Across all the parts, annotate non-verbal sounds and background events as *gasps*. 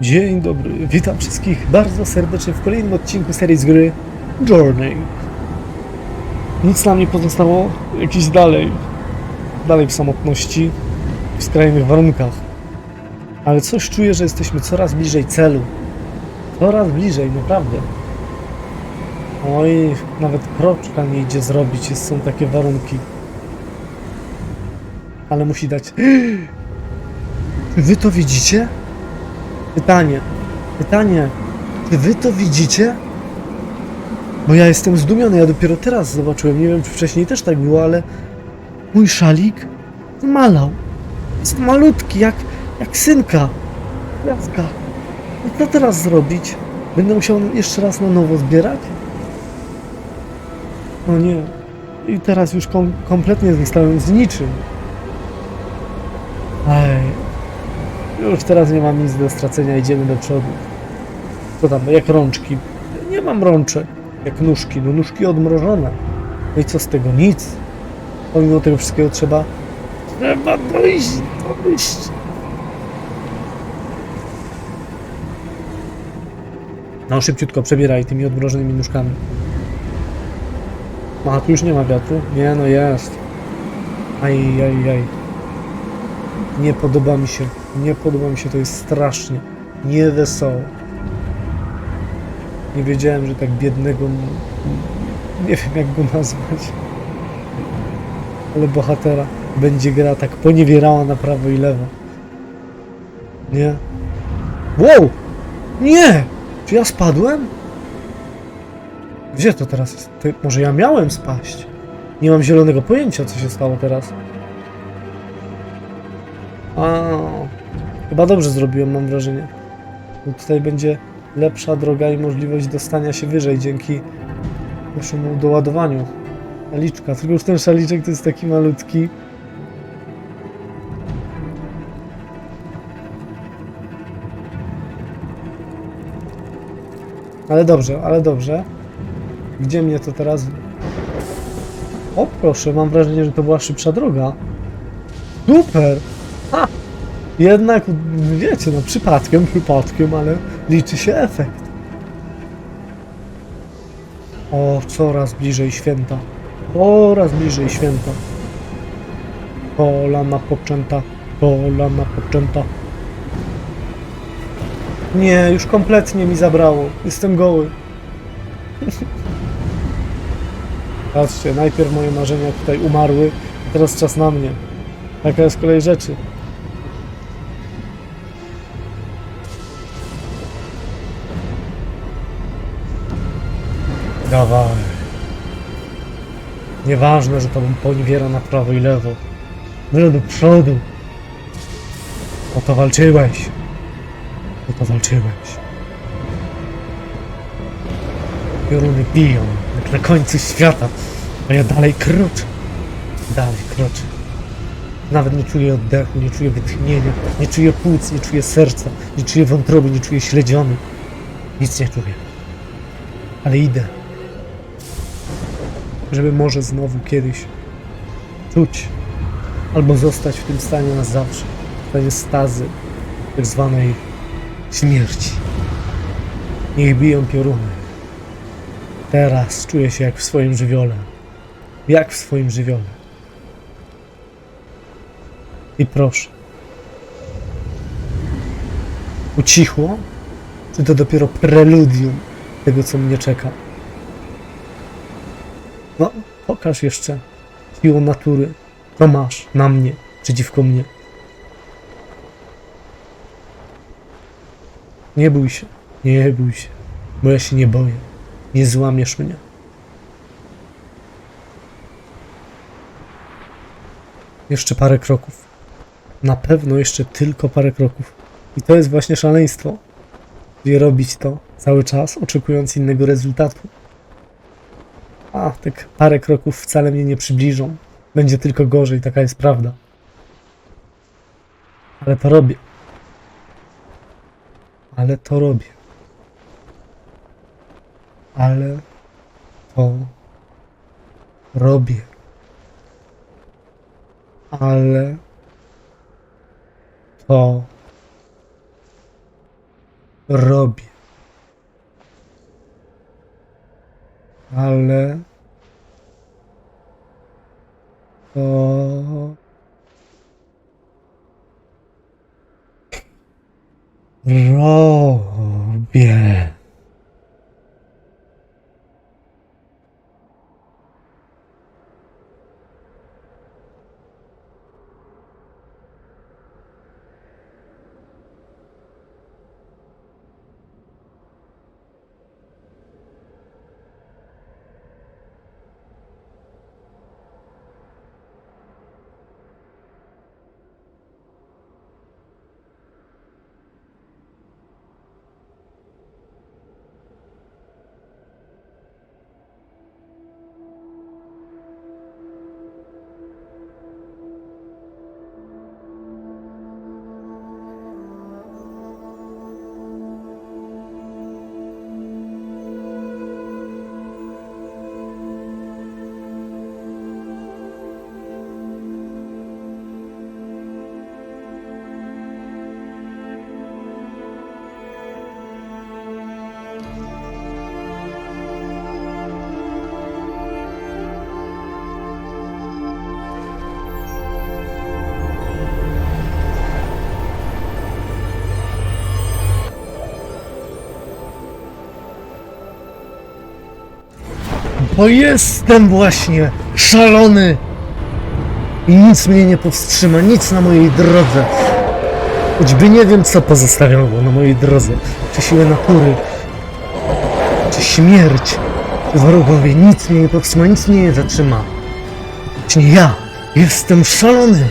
Dzień dobry, witam wszystkich bardzo serdecznie w kolejnym odcinku serii z gry Journey. Nic nam nie pozostało, jakiś dalej, dalej w samotności, w skrajnych warunkach. Ale coś czuję, że jesteśmy coraz bliżej celu. Coraz bliżej, naprawdę. Oj, nawet kroczka nie idzie zrobić, jest, są takie warunki. Ale musi dać... *gasps* Wy to widzicie? Pytanie, pytanie, czy wy to widzicie? Bo ja jestem zdumiony, ja dopiero teraz zobaczyłem, nie wiem czy wcześniej też tak było, ale mój szalik zmalał. Jest malutki, jak, jak synka. Jaska. I co teraz zrobić? Będę musiał jeszcze raz na nowo zbierać? No nie. I teraz już kom kompletnie zostałem z niczym. Ej, już teraz nie mam nic do stracenia, idziemy do przodu. Co tam, jak rączki? Nie mam rączek. Jak nóżki, no nóżki odmrożone. No i co z tego? Nic. Pomimo tego wszystkiego trzeba... Trzeba dojść, dojść. No szybciutko przebieraj tymi odmrożonymi nóżkami. A, tu już nie ma wiatru? Nie, no jest. Aj, aj, aj. Nie podoba mi się. Nie podoba mi się, to jest strasznie. Niewesoło. Nie wiedziałem, że tak biednego. Nie wiem, jak go nazwać. Ale bohatera będzie gra tak poniewierała na prawo i lewo. Nie. Wow! Nie! Czy ja spadłem? Gdzie to teraz jest? To może ja miałem spaść? Nie mam zielonego pojęcia, co się stało teraz. A, chyba dobrze zrobiłem, mam wrażenie. Bo tutaj będzie lepsza droga i możliwość dostania się wyżej dzięki naszemu doładowaniu. Szaliczka, tylko już ten szaliczek to jest taki malutki. Ale dobrze, ale dobrze. Gdzie mnie to teraz... O proszę, mam wrażenie, że to była szybsza droga. Super! Jednak, wiecie, no przypadkiem, przypadkiem, ale liczy się efekt. O, coraz bliżej święta. Coraz bliżej święta. Kolana poczęta, kolana poczęta. Nie, już kompletnie mi zabrało. Jestem goły. *laughs* Patrzcie, najpierw moje marzenia tutaj umarły, a teraz czas na mnie. Taka jest kolej rzeczy. Nieważne, że to poniewiera na prawo i lewo. Byle do przodu. O to walczyłeś. O to walczyłeś. Pioruny biją, jak na końcu świata, a ja dalej kroczę. Dalej kroczę. Nawet nie czuję oddechu, nie czuję wytchnienia, nie czuję płuc, nie czuję serca, nie czuję wątroby, nie czuję śledziony. Nic nie czuję. Ale idę. Żeby może znowu kiedyś czuć albo zostać w tym stanie na zawsze. W stanie stazy, tak zwanej śmierci. Niech biją pioruny. Teraz czuję się jak w swoim żywiole. Jak w swoim żywiole. I proszę. Ucichło? Czy to dopiero preludium tego, co mnie czeka? Pokaż jeszcze siłą natury, co masz na mnie, przeciwko mnie. Nie bój się, nie bój się, bo ja się nie boję. Nie złamiesz mnie. Jeszcze parę kroków. Na pewno jeszcze tylko parę kroków. I to jest właśnie szaleństwo. Czyli robić to cały czas, oczekując innego rezultatu. A, tak parę kroków wcale mnie nie przybliżą. Będzie tylko gorzej, taka jest prawda. Ale to robię. Ale to robię. Ale to robię. Ale to robię. Ale to robię. Bo jestem właśnie szalony i nic mnie nie powstrzyma, nic na mojej drodze. Choćby nie wiem, co pozostawiało na mojej drodze. Czy siły natury, czy śmierć, czy wrogowie. Nic mnie nie powstrzyma, nic mnie nie zatrzyma. Właśnie ja jestem szalony.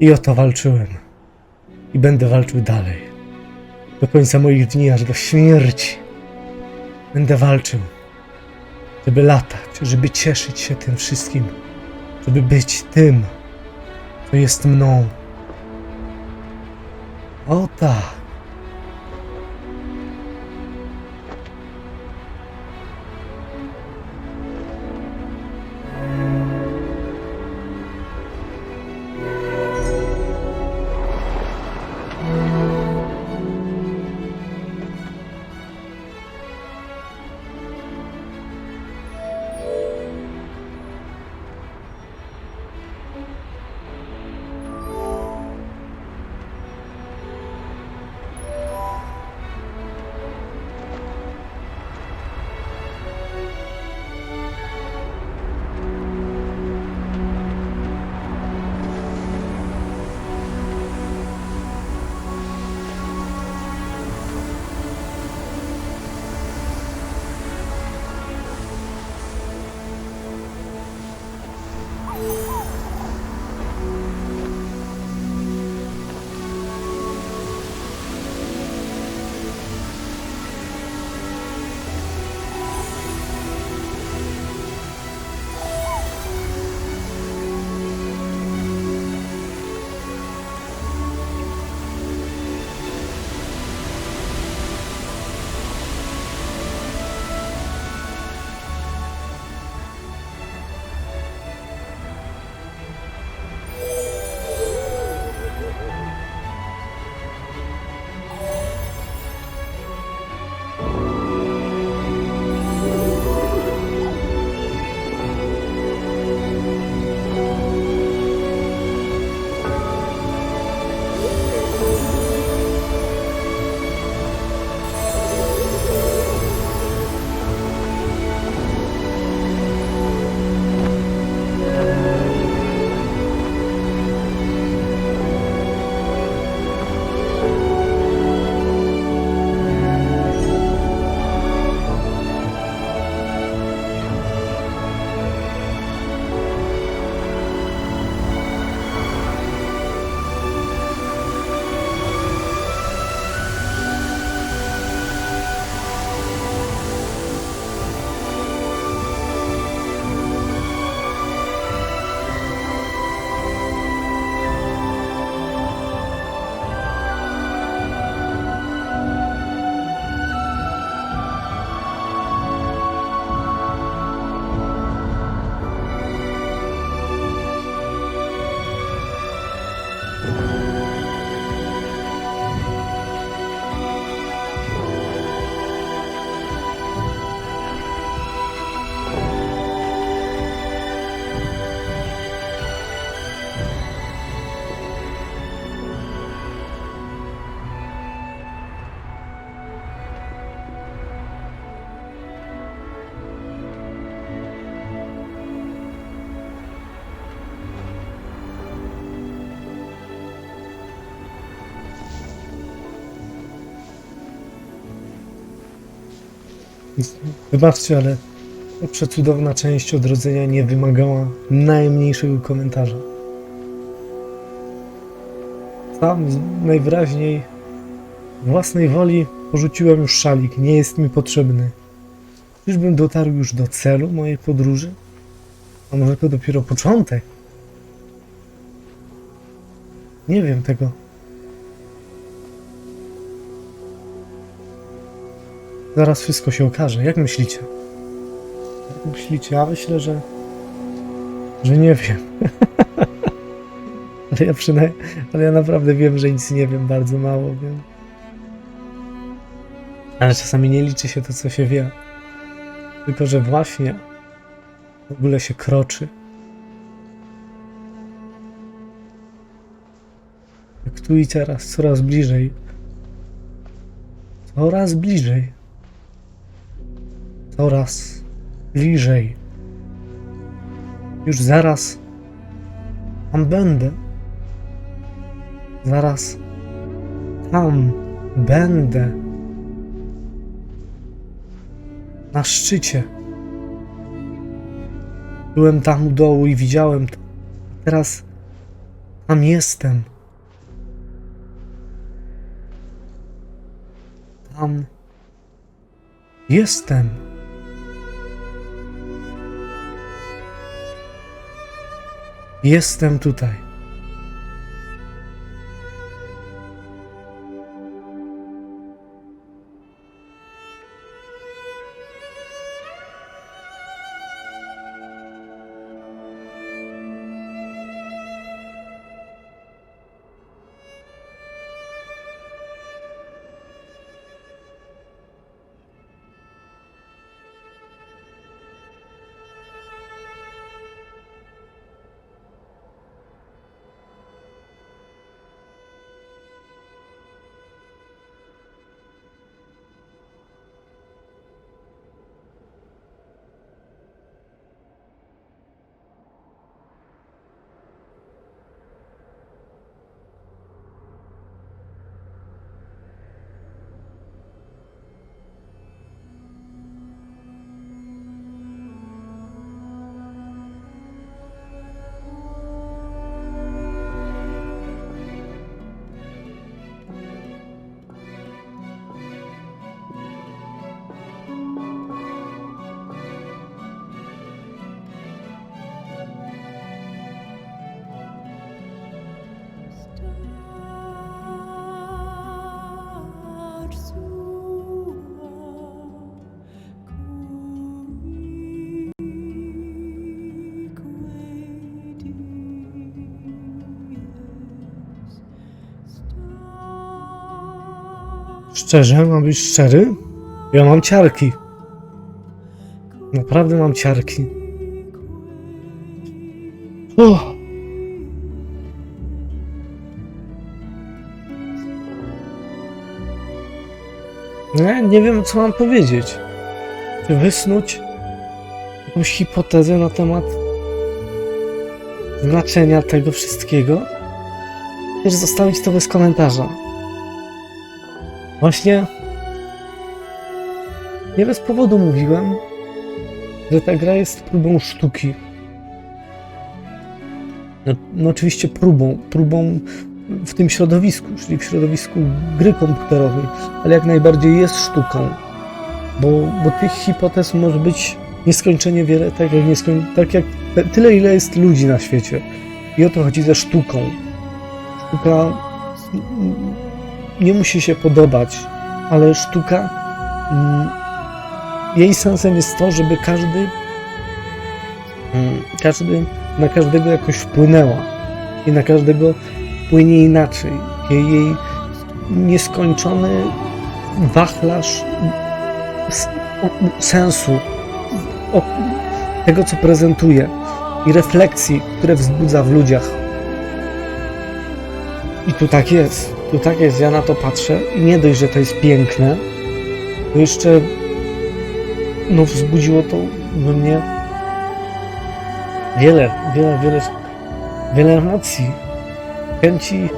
I o to walczyłem. I będę walczył dalej. Do końca moich dni, aż do śmierci. Będę walczył. Żeby latać, żeby cieszyć się tym wszystkim. Żeby być tym, co jest mną. O tak. Wybaczcie, ale przecudowna część odrodzenia nie wymagała najmniejszego komentarza. Sam najwyraźniej własnej woli porzuciłem już szalik, nie jest mi potrzebny. Czyżbym dotarł już do celu mojej podróży? A może to dopiero początek? Nie wiem tego. Zaraz wszystko się okaże. Jak myślicie? Jak myślicie? Ja myślę, że. że nie wiem. *laughs* ale ja przynajmniej. Ale ja naprawdę wiem, że nic nie wiem, bardzo mało wiem. Ale czasami nie liczy się to, co się wie. Tylko, że właśnie w ogóle się kroczy. Jak tu i teraz, coraz bliżej. Coraz bliżej. Coraz bliżej. Już zaraz tam będę. Zaraz tam będę. Na szczycie. Byłem tam u dołu i widziałem to. Teraz tam jestem. Tam jestem. Jestem tutaj. Szczerze, mam być szczery? Ja mam ciarki. Naprawdę mam ciarki. O! Nie, nie wiem, co mam powiedzieć. Czy wysnuć jakąś hipotezę na temat znaczenia tego wszystkiego? Czy zostawić to bez komentarza? Właśnie nie bez powodu mówiłem, że ta gra jest próbą sztuki. No, no oczywiście próbą, próbą w tym środowisku, czyli w środowisku gry komputerowej, ale jak najbardziej jest sztuką, bo, bo tych hipotez może być nieskończenie wiele, tak jak, nieskoń, tak jak tyle, ile jest ludzi na świecie. I o to chodzi ze sztuką. Sztuka nie musi się podobać, ale sztuka, mm, jej sensem jest to, żeby każdy, mm, każdy na każdego jakoś wpłynęła i na każdego płynie inaczej. Jej, jej nieskończony wachlarz sensu, tego co prezentuje i refleksji, które wzbudza w ludziach. I tu tak jest. Tu tak jest. Ja na to patrzę i nie dość, że to jest piękne, to jeszcze no wzbudziło to we mnie wiele, wiele, wiele, wiele emocji, chęci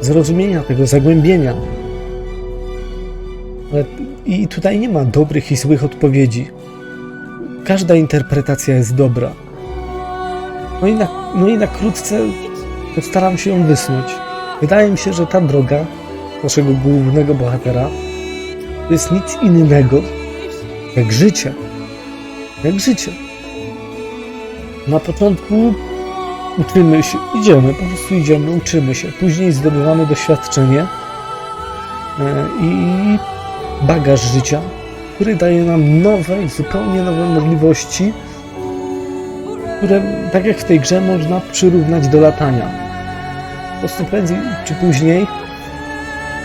zrozumienia tego, zagłębienia. Ale i tutaj nie ma dobrych i złych odpowiedzi. Każda interpretacja jest dobra. No i na, no i na krótce postaram się ją wysnuć. Wydaje mi się, że ta droga naszego głównego bohatera to jest nic innego jak życie. Jak życie. Na początku uczymy się, idziemy, po prostu idziemy, uczymy się. Później zdobywamy doświadczenie e, i bagaż życia, który daje nam nowe, zupełnie nowe możliwości, które, tak jak w tej grze, można przyrównać do latania. Prostu prędzej czy później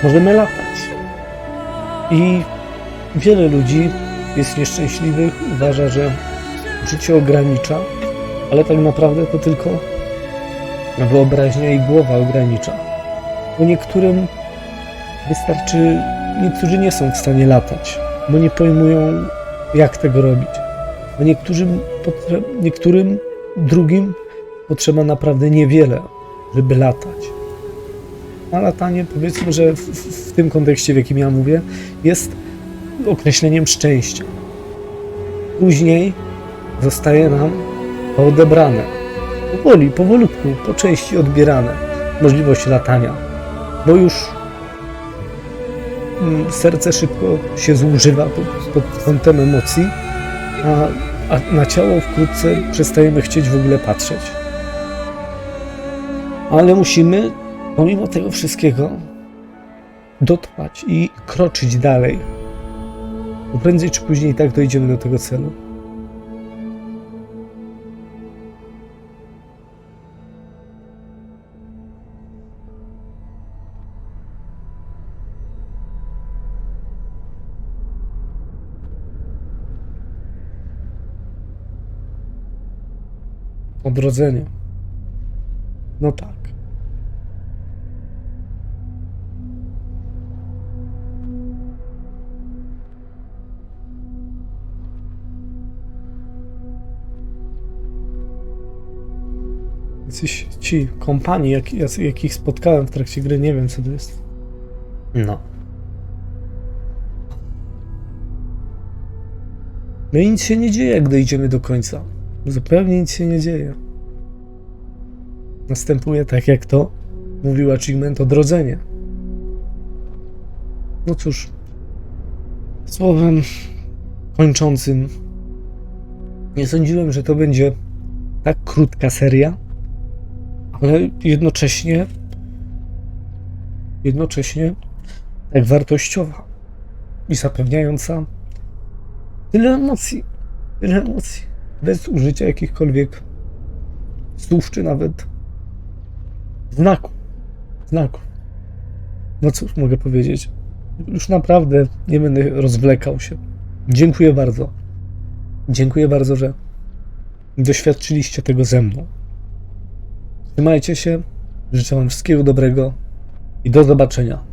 możemy latać. I wiele ludzi jest nieszczęśliwych, uważa, że życie ogranicza, ale tak naprawdę to tylko wyobraźnia i głowa ogranicza. Bo niektórym wystarczy, niektórzy nie są w stanie latać, bo nie pojmują, jak tego robić. A niektórym, niektórym drugim potrzeba naprawdę niewiele, żeby latać. A latanie, powiedzmy, że w, w, w tym kontekście, w jakim ja mówię, jest określeniem szczęścia. Później zostaje nam to odebrane. Powoli, powolutku, po części odbierane możliwość latania, bo już mm, serce szybko się zużywa pod, pod kątem emocji, a, a na ciało wkrótce przestajemy chcieć w ogóle patrzeć. Ale musimy, pomimo tego wszystkiego, dotrwać i kroczyć dalej. Bo prędzej czy później i tak dojdziemy do tego celu. Odrodzenie. No tak. Jacyś ci kompanii, jak, jakich spotkałem w trakcie gry, nie wiem co to jest. No. No i nic się nie dzieje, gdy idziemy do końca. Zupełnie nic się nie dzieje. Następuje tak, jak to mówił achievement, odrodzenie. No cóż, słowem kończącym, nie sądziłem, że to będzie tak krótka seria, ale jednocześnie, jednocześnie tak wartościowa i zapewniająca tyle emocji, tyle emocji, bez użycia jakichkolwiek słów, czy nawet znaków, znaków. No cóż mogę powiedzieć, już naprawdę nie będę rozwlekał się. Dziękuję bardzo. Dziękuję bardzo, że doświadczyliście tego ze mną. Trzymajcie się, życzę Wam wszystkiego dobrego i do zobaczenia.